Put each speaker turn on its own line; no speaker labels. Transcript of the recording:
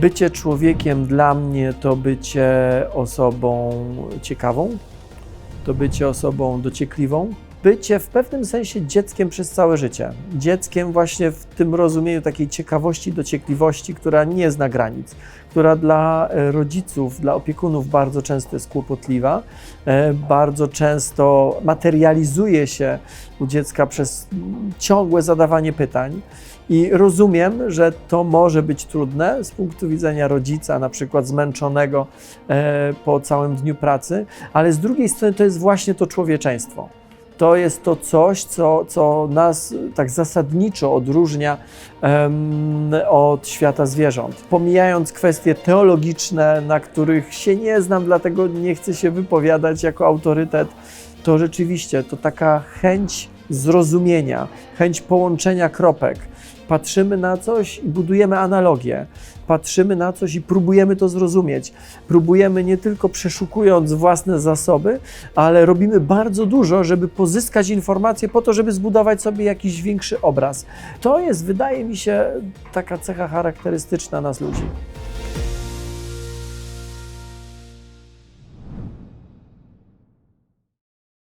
Bycie człowiekiem dla mnie to bycie osobą ciekawą, to bycie osobą dociekliwą, bycie w pewnym sensie dzieckiem przez całe życie. Dzieckiem właśnie w tym rozumieniu takiej ciekawości, dociekliwości, która nie zna granic, która dla e, rodziców, dla opiekunów bardzo często jest kłopotliwa, e, bardzo często materializuje się u dziecka przez ciągłe zadawanie pytań. I rozumiem, że to może być trudne z punktu widzenia rodzica, na przykład zmęczonego e, po całym dniu pracy, ale z drugiej strony to jest właśnie to człowieczeństwo. To jest to coś, co, co nas tak zasadniczo odróżnia em, od świata zwierząt. Pomijając kwestie teologiczne, na których się nie znam, dlatego nie chcę się wypowiadać jako autorytet, to rzeczywiście to taka chęć zrozumienia, chęć połączenia kropek. Patrzymy na coś i budujemy analogię. Patrzymy na coś i próbujemy to zrozumieć. Próbujemy nie tylko przeszukując własne zasoby, ale robimy bardzo dużo, żeby pozyskać informacje po to, żeby zbudować sobie jakiś większy obraz. To jest, wydaje mi się, taka cecha charakterystyczna nas ludzi.